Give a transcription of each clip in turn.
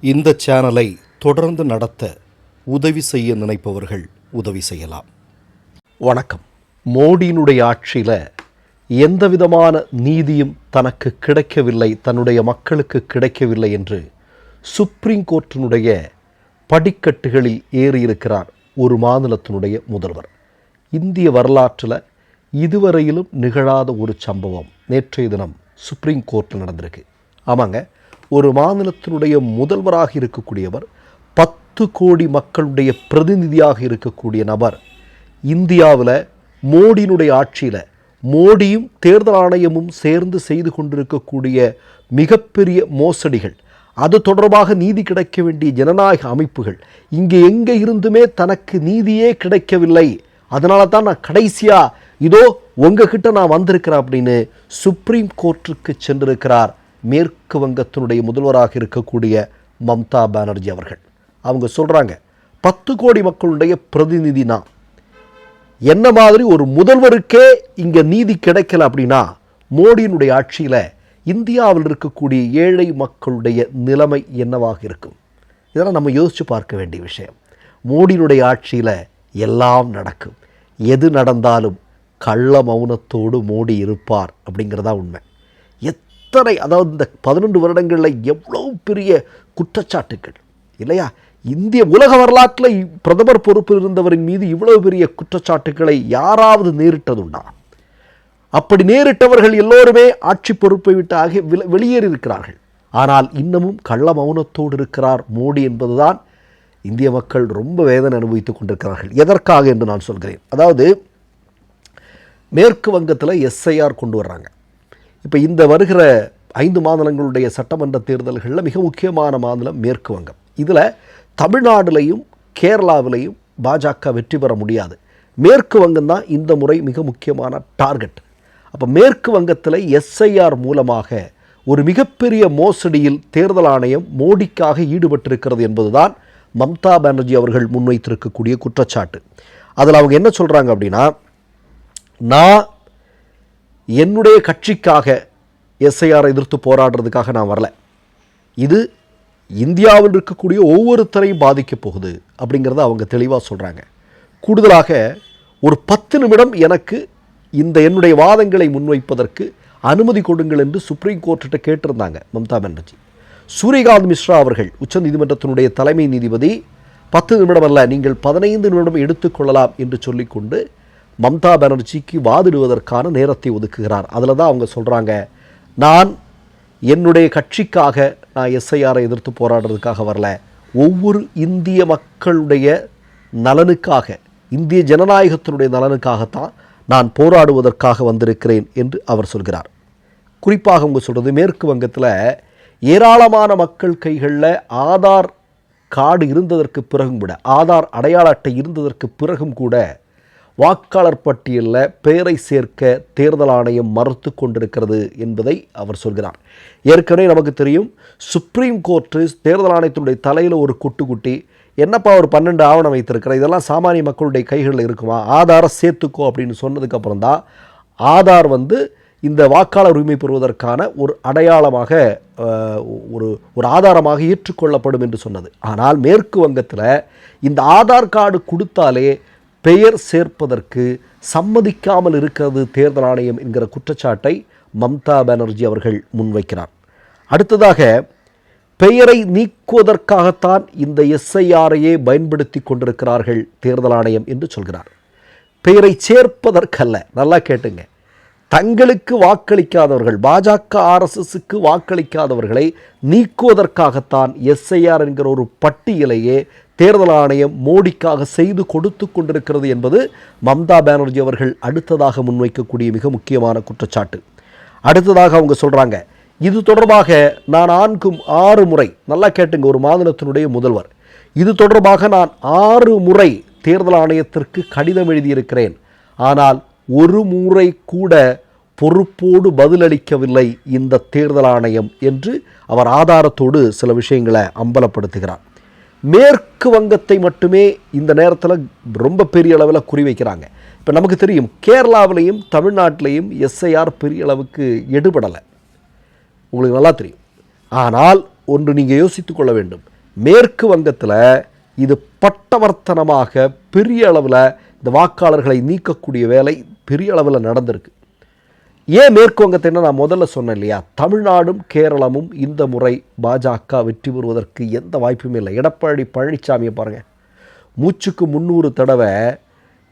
இந்த சேனலை தொடர்ந்து நடத்த உதவி செய்ய நினைப்பவர்கள் உதவி செய்யலாம். வணக்கம். மோடியினுடைய ஆட்சியில் எந்த விதமான நீதியும் தனக்கு கிடைக்கவில்லை தன்னுடைய மக்களுக்கு கிடைக்கவில்லை என்று சுப்ரீம் கோர்ட்டினுடைய படிக்கட்டுகளில் ஏறியிருக்கிறார் ஒரு மாநிலத்தினுடைய முதல்வர். இந்திய வரலாற்றில் இதுவரையிலும் நிகழாத ஒரு சம்பவம் நேற்றைய தினம் சுப்ரீம் கோர்ட்டில் நடந்திருக்கு. ஆமாங்க. ஒரு மாநிலத்தினுடைய முதல்வராக இருக்கக்கூடியவர் பத்து கோடி மக்களுடைய பிரதிநிதியாக இருக்கக்கூடிய நபர் இந்தியாவில் மோடியினுடைய ஆட்சியில் மோடியும் தேர்தல் ஆணையமும் சேர்ந்து செய்து கொண்டிருக்கக்கூடிய மிகப்பெரிய மோசடிகள் அது தொடர்பாக நீதி கிடைக்க வேண்டிய ஜனநாயக அமைப்புகள் இங்கே எங்கே இருந்துமே தனக்கு நீதியே கிடைக்கவில்லை. அதனால தான் நான் கடைசியாக இதோ உங்ககிட்ட நான் வந்திருக்கிறேன் அப்படின்னு சுப்ரீம் கோர்ட்டுக்கு சென்றிருக்கிறார் மேற்கு வங்கத்தினுடைய முதல்வராக இருக்கக்கூடிய மம்தா பானர்ஜி அவர்கள். அவங்க சொல்கிறாங்க பத்து கோடி மக்களுடைய பிரதிநிதி நான் என்ன மாதிரி ஒரு முதல்வருக்கே இங்கே நீதி கிடைக்கல அப்படின்னா மோடியினுடைய ஆட்சியில் இந்தியாவில் இருக்கக்கூடிய ஏழை மக்களுடைய நிலைமை என்னவாக இருக்கும்? இதெல்லாம் நம்ம யோசித்து பார்க்க வேண்டிய விஷயம். மோடியினுடைய ஆட்சியில் எல்லாம் நடக்கும். எது நடந்தாலும் கள்ள மௌனத்தோடு மோடி இருப்பார் அப்படிங்கிறதா உண்மை. எத்தனை அதாவது இந்த பதினொன்று வருடங்களில் எவ்வளோ பெரிய குற்றச்சாட்டுகள் இல்லையா? இந்திய உலக வரலாற்றில் பிரதமர் பொறுப்பில் இருந்தவரின் மீது இவ்வளவு பெரிய குற்றச்சாட்டுகளை யாராவது நேரிட்டதுண்டா? அப்படி நேரிட்டவர்கள் எல்லோருமே ஆட்சி பொறுப்பை விட்டு ஆகி வில- வெளியேறியிருக்கிறார்கள். ஆனால் இன்னமும் கள்ள மௌனத்தோடு இருக்கிறார் மோடி என்பதுதான் இந்திய மக்கள் ரொம்ப வேதனை அனுபவித்துக் கொண்டிருக்கிறார்கள். எதற்காக என்று நான் சொல்கிறேன். அதாவது மேற்கு வங்கத்தில் எஸ்ஐஆர் கொண்டு வர்றாங்க. இப்போ இந்த வருகிற ஐந்து மாநிலங்களுடைய சட்டமன்ற தேர்தல்களில் மிக முக்கியமான மாநிலம் மேற்கு வங்கம். இதில் தமிழ்நாடுலையும் கேரளாவிலையும் பாஜக வெற்றி பெற முடியாது. மேற்கு வங்கம் தான் இந்த முறை மிக முக்கியமான டார்கெட். அப்போ மேற்கு வங்கத்தில் எஸ்ஐஆர் மூலமாக ஒரு மிகப்பெரிய மோசடியில் தேர்தல் ஆணையம் மோடிக்காக ஈடுபட்டிருக்கிறது என்பதுதான் மம்தா பானர்ஜி அவர்கள் முன்வைத்திருக்கக்கூடிய குற்றச்சாட்டு. அதில் அவங்க என்ன சொல்கிறாங்க அப்படின்னா நான் என்னுடைய கட்சிக்காக எஸ்ஐஆரை எதிர்த்து போராடுறதுக்காக நான் வரல. இது இந்தியாவில் இருக்கக்கூடிய ஒவ்வொருத்தரையும் பாதிக்கப் போகுது அப்படிங்கிறத அவங்க தெளிவாக சொல்கிறாங்க கூடுதலாக ஒரு பத்து நிமிடம் எனக்கு இந்த என்னுடைய வாதங்களை முன்வைப்பதற்கு அனுமதி கொடுங்கள் என்று சுப்ரீம் கோர்ட்டிட்ட கேட்டிருந்தாங்க மம்தா பானர்ஜி. சூரியகாந்த் மிஸ்ரா அவர்கள் உச்சநீதிமன்றத்தினுடைய தலைமை நீதிபதி பத்து நிமிடம் அல்ல நீங்கள் பதினைந்து நிமிடம் எடுத்துக்கொள்ளலாம் என்று சொல்லிக்கொண்டு மம்தா பானர்ஜிக்கு வாதிடுவதற்கான நேரத்தை ஒதுக்குகிறார். அதில் தான் அவங்க சொல்கிறாங்க நான் என்னுடைய கட்சிக்காக நான் எஸ்ஐஆரை எதிர்த்து போராடுறதுக்காக வரல. ஒவ்வொரு இந்திய மக்களுடைய நலனுக்காக இந்திய ஜனநாயகத்தினுடைய நலனுக்காகத்தான் நான் போராடுவதற்காக வந்திருக்கிறேன் என்று அவர் சொல்கிறார். குறிப்பாக அவங்க சொல்கிறது மேற்கு வங்கத்தில் ஏராளமான மக்கள் கைகளில் ஆதார் கார்டு இருந்ததற்கு பிறகும் கூட ஆதார் அடையாள அட்டை இருந்ததற்கு பிறகும் கூட வாக்காளர் பட்டியலில் பெயரை சேர்க்க தேர்தல் ஆணையம் மறுத்து கொண்டிருக்கிறது என்பதை அவர் சொல்கிறார். ஏற்கனவே நமக்கு தெரியும் சுப்ரீம் கோர்ட்டு தேர்தல் ஆணையத்தினுடைய தலையில் ஒரு குட்டு குட்டி என்னப்பா ஒரு பன்னெண்டு ஆவணம் வைத்திருக்கிற இதெல்லாம் சாமானிய மக்களுடைய கைகளில் இருக்குமா? ஆதாரம் சேர்த்துக்கோ அப்படின்னு சொன்னதுக்கப்புறம் தான் ஆதார் வந்து இந்த வாக்காளர் உரிமை பெறுவதற்கான ஒரு அடையாளமாக ஒரு ஒரு ஆதாரமாக ஏற்றுக்கொள்ளப்படும் என்று சொன்னது. ஆனால் மேற்கு வங்கத்தில் இந்த ஆதார் கார்டு கொடுத்தாலே பெயர் சேர்ப்பதற்கு சம்மதிக்காமல் இருக்கிறது தேர்தல் ஆணையம் என்கிற குற்றச்சாட்டை மம்தா பானர்ஜி அவர்கள் முன்வைக்கிறார். அடுத்ததாக பெயரை நீக்குவதற்காகத்தான் இந்த எஸ்ஐஆரையே பயன்படுத்தி கொண்டிருக்கிறார்கள் தேர்தல் ஆணையம் என்று சொல்கிறார். பெயரை சேர்ப்பதற்கல்ல நல்லா கேட்டுங்க. தங்களுக்கு வாக்களிக்காதவர்கள் பாஜக ஆர்எஸ்எஸ்க்கு வாக்களிக்காதவர்களை நீக்குவதற்காகத்தான் எஸ்ஐஆர் என்கிற ஒரு பட்டியலையே தேர்தல் ஆணையம் மோடிக்காக செய்து கொடுத்து கொண்டிருக்கிறது என்பது மம்தா பானர்ஜி அவர்கள் அடுத்ததாக முன்வைக்கக்கூடிய மிக முக்கியமான குற்றச்சாட்டு. அடுத்ததாக அவங்க சொல்கிறாங்க இது தொடர்பாக நான் நான்கும் ஆறு முறை நல்லா கேட்டுங்க ஒரு மாநிலத்தினுடைய முதல்வர் இது தொடர்பாக நான் ஆறு முறை தேர்தல் ஆணையத்திற்கு கடிதம் எழுதியிருக்கிறேன். ஆனால் ஒரு முறை கூட பொறுப்போடு பதிலளிக்கவில்லை இந்த தேர்தல் ஆணையம் என்று அவர் ஆதாரத்தோடு சில விஷயங்களை அம்பலப்படுத்துகிறார். மேற்கு வங்கத்தை மட்டுமே இந்த நேரத்தில் ரொம்ப பெரிய அளவில் குறிவைக்கிறாங்க இப்போ நமக்கு தெரியும் கேரளாவிலையும் தமிழ்நாட்டிலையும் எஸ்ஐஆர் பெரிய அளவுக்கு எடுபடலை. உங்களுக்கு நல்லா தெரியும். ஆனால் ஒன்று நீங்கள் யோசித்து கொள்ள வேண்டும். மேற்கு வங்கத்தில் இது பட்டவர்த்தனமாக பெரிய அளவில் இந்த வாக்காளர்களை நீக்கக்கூடிய வேலை பெரிய அளவில் நடந்திருக்கு. ஏன் மேற்கு நான் முதல்ல சொன்னேன் இல்லையா? தமிழ்நாடும் கேரளமும் இந்த முறை பாஜக வெற்றி பெறுவதற்கு எந்த வாய்ப்புமே இல்லை. எடப்பாடி பழனிசாமியை பாருங்கள் மூச்சுக்கு முந்நூறு தடவை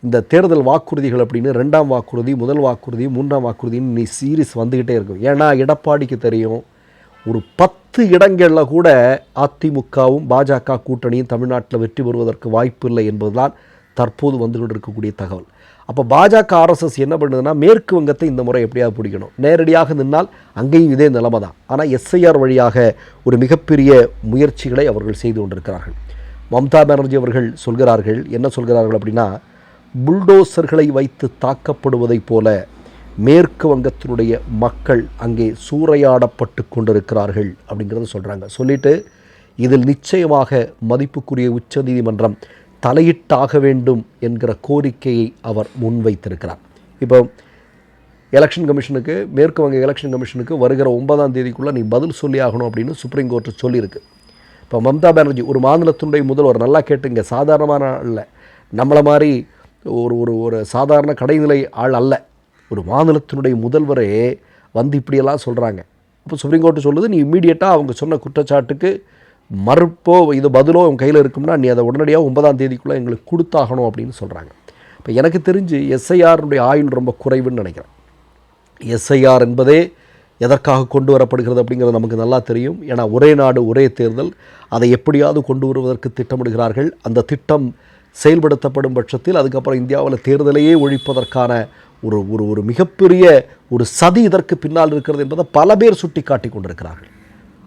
இந்த தேர்தல் வாக்குறுதிகள் அப்படின்னு ரெண்டாம் வாக்குறுதி முதல் வாக்குறுதி மூன்றாம் வாக்குறுதின்னு நீ சீரிஸ் வந்துக்கிட்டே இருக்கும். ஏன்னா எடப்பாடிக்கு தெரியும் ஒரு பத்து இடங்களில் கூட அதிமுகவும் பாஜக கூட்டணியும் தமிழ்நாட்டில் வெற்றி பெறுவதற்கு வாய்ப்பு இல்லை என்பதுதான் தற்போது வந்து கொண்டிருக்கக்கூடிய தகவல். அப்போ பாஜக ஆர்எஸ்எஸ் என்ன பண்ணுதுன்னா மேற்கு வங்கத்தை இந்த முறை எப்படியாவது பிடிக்கணும்? நேரடியாக நின்னால் அங்கேயும் இதே நிலைமை தான். ஆனால் எஸ்ஐஆர் வழியாக ஒரு மிகப்பெரிய முயற்சிகளை அவர்கள் செய்து கொண்டிருக்கிறார்கள். மம்தா பானர்ஜி அவர்கள் சொல்கிறார்கள் என்ன சொல்கிறார்கள் அப்படின்னா புல்டோசர்களை வைத்து தாக்கப்படுவதைப் போல மேற்கு வங்கத்தினுடைய மக்கள் அங்கே சூறையாடப்பட்டு கொண்டிருக்கிறார்கள் அப்படிங்கிறத சொல்கிறாங்க சொல்லிட்டு இதில் நிச்சயமாக மதிப்புக்குரிய உச்சநீதிமன்றம் தலையிட்டாக வேண்டும் என்கிற கோரிக்கையை அவர் முன்வைத்திருக்கிறார். இப்போ எலெக்ஷன் கமிஷனுக்கு மேற்கு வங்க எலெக்ஷன் கமிஷனுக்கு வருகிற ஒன்பதாம் தேதிக்குள்ளே நீ பதில் சொல்லி ஆகணும் அப்படின்னு சுப்ரீம் கோர்ட்டு சொல்லியிருக்கு. இப்போ மம்தா பானர்ஜி ஒரு மாநிலத்தினுடைய முதல்வர் நல்லா கேட்டுங்க சாதாரணமான ஆள் இல்லை நம்மளை மாதிரி ஒரு ஒரு ஒரு சாதாரண கடைநிலை ஆள் அல்ல. ஒரு மாநிலத்தினுடைய முதல்வரே வந்து இப்படியெல்லாம் சொல்கிறாங்க இப்போ சுப்ரீம் கோர்ட்டு சொல்லுது நீ இம்மீடியட்டாக அவங்க சொன்ன குற்றச்சாட்டுக்கு மறுப்போ இது பதிலோ உன் கையில் இருக்கும்னா நீ அதை உடனடியாக ஒன்பதாம் தேதிக்குள்ளே எங்களுக்கு கொடுத்தாகணும் அப்படின்னு சொல்கிறாங்க இப்போ எனக்கு தெரிஞ்சு எஸ்ஐஆருடைய ஆயுள் ரொம்ப குறைவுன்னு நினைக்கிறேன். எஸ்ஐஆர் என்பதே எதற்காக கொண்டு வரப்படுகிறது அப்படிங்கிறது நமக்கு நல்லா தெரியும். ஏன்னா ஒரே நாடு ஒரே தேர்தல் அதை எப்படியாவது கொண்டு வருவதற்கு திட்டமிடுகிறார்கள். அந்த திட்டம் செயல்படுத்தப்படும் பட்சத்தில் அதுக்கப்புறம் இந்தியாவில் தேர்தலையே ஒழிப்பதற்கான ஒரு ஒரு ஒரு மிகப்பெரிய ஒரு சதி இதற்கு பின்னால் இருக்கிறது என்பதை பல பேர் சுட்டி காட்டி கொண்டிருக்கிறார்கள்.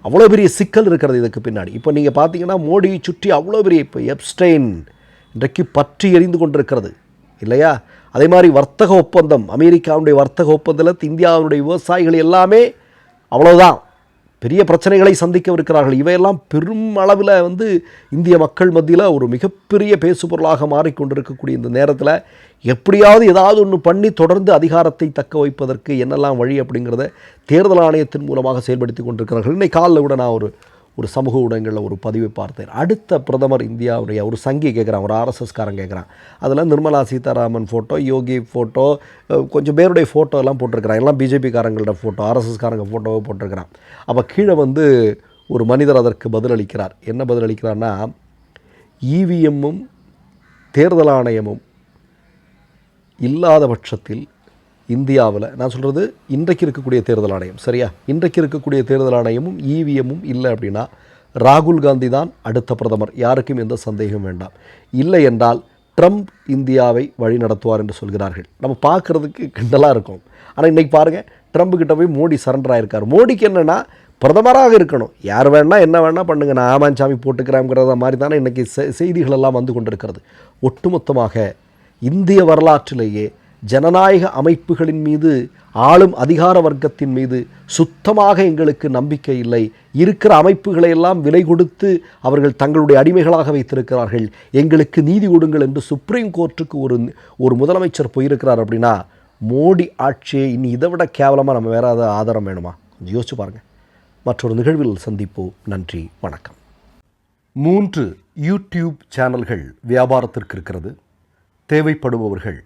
அவ்வளோ பெரிய சிக்கல் இருக்கிறது இதுக்கு பின்னாடி. இப்போ நீங்கள் பார்த்தீங்கன்னா மோடியை சுற்றி அவ்வளோ பெரிய இப்போ எப்ஸ்டெயின் இன்றைக்கு பற்றி எரிந்து கொண்டிருக்கிறது. இல்லையா? அதே மாதிரி வர்த்தக ஒப்பந்தம் அமெரிக்காவுடைய வர்த்தக ஒப்பந்தத்தில் இந்தியாவுடைய விவசாயிகள் எல்லாமே அவ்வளோதான் பெரிய பிரச்சனைகளை சந்திக்கவிருக்கிறார்கள். இவையெல்லாம் பெரும் அளவில் வந்து இந்திய மக்கள் மத்தியில் ஒரு மிகப்பெரிய பேசுபொருளாக மாறிக்கொண்டிருக்கக்கூடிய இந்த நேரத்தில் எப்படியாவது ஏதாவது ஒன்று பண்ணி தொடர்ந்து அதிகாரத்தை தக்க வைப்பதற்கு என்னெல்லாம் வழி அப்படிங்கிறத தேர்தல் ஆணையத்தின் மூலமாக செயல்படுத்தி கொண்டிருக்கிறார்கள். இன்னைக்கு காலில் கூட நான் ஒரு ஒரு சமூக ஊடகங்களில் ஒரு பதிவை பார்த்தேன். அடுத்த பிரதமர் இந்தியாவுடைய ஒரு சங்கி கேட்குறான் ஒரு ஆர்எஸ்எஸ்காரன் கேட்குறான். அதில் நிர்மலா சீதாராமன் ஃபோட்டோ யோகி ஃபோட்டோ கொஞ்சம் பேருடைய ஃபோட்டோ எல்லாம் போட்டிருக்கிறான். எல்லாம் பிஜேபிக்காரங்களோட ஃபோட்டோ ஆர்எஸ்எஸ்காரங்க ஃபோட்டோவை போட்டிருக்கிறான். அப்போ கீழே வந்து ஒரு மனிதர் அதற்கு பதிலளிக்கிறார். என்ன பதிலளிக்கிறார்னா இவிஎம்மும் தேர்தல் ஆணையமும் இல்லாத பட்சத்தில் இந்தியாவில் நான் சொல்கிறது இன்றைக்கு இருக்கக்கூடிய தேர்தல் ஆணையம் சரியா? இன்றைக்கு இருக்கக்கூடிய தேர்தல் ஆணையமும் இவிஎம்மும் இல்லை அப்படின்னா ராகுல் காந்தி தான் அடுத்த பிரதமர். யாருக்கும் எந்த சந்தேகம் வேண்டாம். இல்லை என்றால் ட்ரம்ப் இந்தியாவை வழி நடத்துவார் என்று சொல்கிறார்கள். நம்ம பார்க்குறதுக்கு கிண்டலாக இருக்கும். ஆனால் இன்றைக்கி பாருங்கள் ட்ரம்ப் கிட்ட போய் மோடி சரண்டர் ஆகிருக்கார் மோடிக்கு என்னென்னா பிரதமராக இருக்கணும். யார் வேணால் என்ன வேணால் பண்ணுங்கள் நான் ஆமாஞ்சாமி போட்டுக்கிறேங்கிறத மாதிரி தானே இன்றைக்கி செய்திகளெல்லாம் வந்து கொண்டிருக்கிறது. ஒட்டுமொத்தமாக இந்திய வரலாற்றிலேயே ஜனநாயக அமைப்புகளின் மீது ஆளும் அதிகார வர்க்கத்தின் மீது சுத்தமாக எங்களுக்கு நம்பிக்கை இல்லை. இருக்கிற அமைப்புகளை எல்லாம் விலை கொடுத்து அவர்கள் தங்களுடைய அடிமைகளாக வைத்திருக்கிறார்கள். எங்களுக்கு நீதி கொடுங்கள் என்று சுப்ரீம் கோர்ட்டுக்கு ஒரு ஒரு முதலமைச்சர் போயிருக்கிறார் அப்படின்னா மோடி ஆட்சியை இனி இதை விட கேவலமாக நம்ம வேற ஏதாவது ஆதாரம் வேணுமா? கொஞ்சம் யோசிச்சு பாருங்கள் மற்றொரு நிகழ்வில் சந்திப்போம். நன்றி. வணக்கம். மூன்று யூடியூப் சேனல்கள் வியாபாரத்திற்கு இருக்கிறது. தேவைப்படுபவர்கள்